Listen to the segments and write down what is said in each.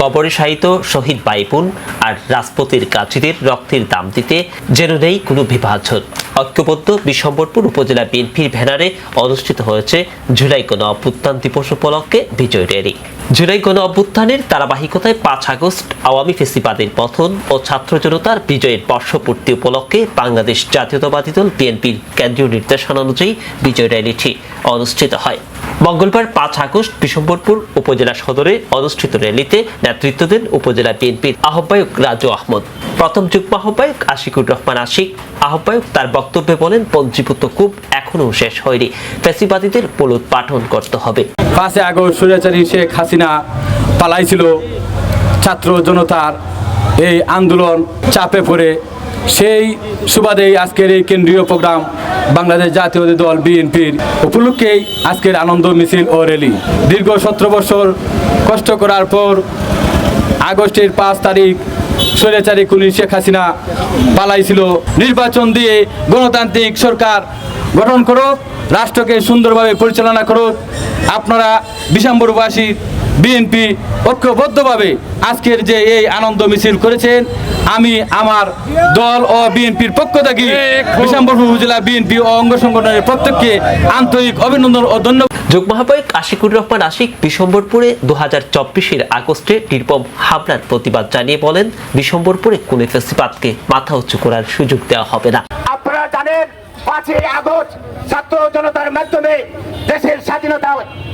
কবরে শায়িত শহীদ বাইপুন আর রাজপতির কাজীদের রক্তের দাম দিতে যেন নেই কোনো বিভাজন ঐক্যবদ্ধ বিশম্বরপুর উপজেলা বিএনপির ব্যানারে অনুষ্ঠিত হয়েছে জুলাই গণ অভ্যুত্থান দিবস উপলক্ষে বিজয় র্যালি। জুলাই গণ অভ্যুত্থানের ধারাবাহিকতায় পাঁচ আগস্ট আওয়ামী ফেসিবাদের পথন ও ছাত্র জনতার বিজয়ের বর্ষপূর্তি উপলক্ষে বাংলাদেশ জাতীয়তাবাদী দল বিএনপির কেন্দ্রীয় নির্দেশনা অনুযায়ী বিজয় র্যালিটি অনুষ্ঠিত হয়। মঙ্গলবার পাঁচ আগস্ট বিশম্বরপুর উপজেলা সদরে অনুষ্ঠিত র্যালিতে নেতৃত্ব দেন উপজেলা বিএনপির আহ্বায়ক রাজু আহমদ। প্রথম যুগ্ম আহ্বায়ক আশিকুর রহমান আশিক। আহ্বায়ক তার বক্তব্যে বলেন, পঞ্জীভূত কূপ এখনও শেষ হয়নি। ফ্যাসিবাদীদের পোলত পাঠন করতে হবে। পাঁচে আগস্ট স্বৈরাচারী শেখ হাসিনা পালাইছিল। ছাত্র জনতার এই আন্দোলন চাপে পড়ে সেই সুবাদেই আজকের এই কেন্দ্রীয় প্রোগ্রাম বাংলাদেশ জাতীয় দল বিএনপির উপলক্ষেই আজকের আনন্দ মিছিল ও র্যালি। দীর্ঘ সতেরো বছর কষ্ট করার পর আগস্টের পাঁচ তারিখ স্বৈরাচারী কুলি শেখ হাসিনা পালাইছিল। নির্বাচন দিয়ে গণতান্ত্রিক সরকার গঠন করুক, রাষ্ট্রকে সুন্দরভাবে পরিচালনা করুক। আপনারা বিশাম্বরবাসী বিএনপি ঐক্যবদ্ধভাবে আজকের যে এই আনন্দ মিছিল করেছেন আমি আমার দল ও বিএনপির পক্ষ থেকে বিশাম্বরপুর উপজেলা বিএনপি ও অঙ্গ সংগঠনের প্রত্যেককে আন্তরিক অভিনন্দন ও ধন্যবাদ। যুগ্ম আহ্বায়ক আশিকুর রহমান আশিক বিশম্বরপুরে দু হাজার চব্বিশের আগস্টে নির্মম হামলার প্রতিবাদ জানিয়ে বলেন বিশম্বরপুরে কোন ফেসিবাদকে মাথা উঁচু করার সুযোগ দেওয়া হবে না। আপনারা জানেন পাঁচই আগস্ট ছাত্র জনতার মাধ্যমে দেশের স্বাধীনতা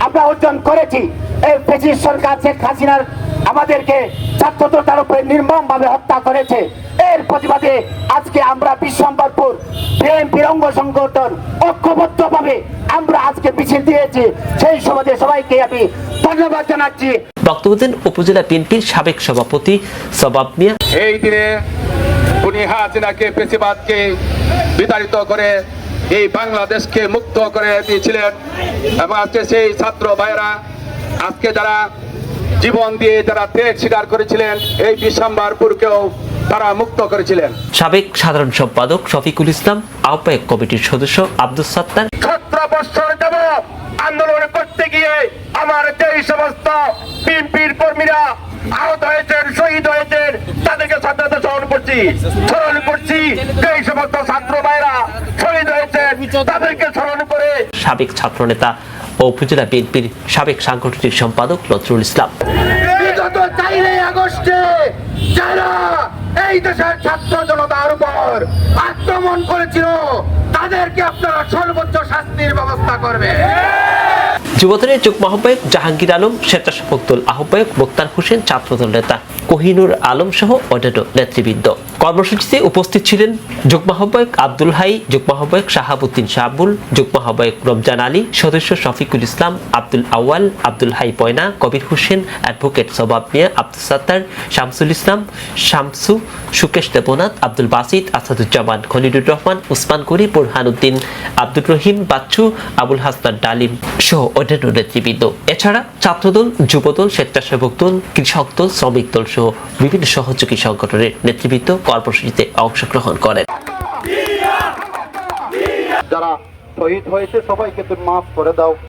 আমরা অর্জন করেছি। এই সরকার শেখ হাসিনার আমাদেরকে ছাত্র জনতার উপরে নির্মম ভাবে হত্যা করেছে। এর প্রতিবাদে আজকে আমরা বিশ্বম্বরপুর বিএনপির অঙ্গ সংগঠন ঐক্যবদ্ধ ভাবে আমরা আজকে মিছিল দিয়েছি। সেই সমাজে সবাইকে আমি ধন্যবাদ জানাচ্ছি। বক্তব্য দেন উপজেলা বিএনপির সাবেক সভাপতি সবাব মিয়া। এই দিনে উনি হাসিনাকে পেশিবাদকে বিতাড়িত করে এই বাংলাদেশকে মুক্ত করে দিয়েছিলেন। এবং আজকে সেই ছাত্র ভাইরা আজকে যারা জীবন দিয়ে যারা ত্যাগ স্বীকার করেছিলেন এই বিশাম্বারপুরকেও তারা মুক্ত করেছিলেন। সাবেক সাধারণ সম্পাদক শফিকুল ইসলাম আহ্বায়ক কমিটির সদস্য আব্দুল সাত্তার। সতেরো বছর যাব আন্দোলন করতে গিয়ে আমার যে সমস্ত বিএনপির কর্মীরা আহত হয়েছেন শহীদ হয়েছেন তাদেরকে শ্রদ্ধা স্মরণ করছি স্মরণ করছি যে সমস্ত ছাত্র ভাইরা শহীদ হয়েছেন তাদেরকে সাবেক ছাত্রনেতা ও উপজেলা বিএনপির সাবেক সাংগঠনিক সম্পাদক নজরুল ইসলাম। বিগত চাইলে আগস্টে যারা এই দেশের ছাত্র জনতার উপর আক্রমণ করেছিল তাদেরকে আপনারা সর্বোচ্চ শাস্তির ব্যবস্থা করবেন যুবদলের যুগ্ম আহ্বায়ক জাহাঙ্গীর আলম স্বেচ্ছাসেবক দল আহ্বায়ক মোক্তার হোসেন ছাত্রদল নেতা কোহিনুর আলম সহ অন্যান্য নেতৃবৃন্দ। কর্মসূচিতে উপস্থিত ছিলেন যুগ্ম আহ্বায়ক আব্দুল হাই, যুগ্ম আহ্বায়ক শাহাবুদ্দিন শাহাবুল, যুগ্ম আহ্বায়ক রমজান আলী, সদস্য শফিকুল ইসলাম, আব্দুল আউয়াল, আব্দুল হাই পয়না, কবির হোসেন, অ্যাডভোকেট সবাব মিয়া, আব্দুল সাত্তার, শামসুল ইসলাম, শামসু সুকেশ দেবনাথ, আব্দুল বাসিদ, আসাদুজ্জামান, খলিলুর রহমান, উসমান করি বুরহানুদ্দিন আব্দুর রহিম, বাচ্চু, আবুল হাসনান ডালিম সহ অন্যান্য নেতৃবৃন্দ। এছাড়া ছাত্রদল, যুবদল, স্বেচ্ছাসেবক দল, কৃষক দল, শ্রমিক দল সহ বিভিন্ন সহযোগী সংগঠনের নেতৃবৃত্ত কর্মসূচিতে অংশগ্রহণ করেন। যারা শহীদ হয়েছে, সবাইকে তুমি মাফ করে দাও।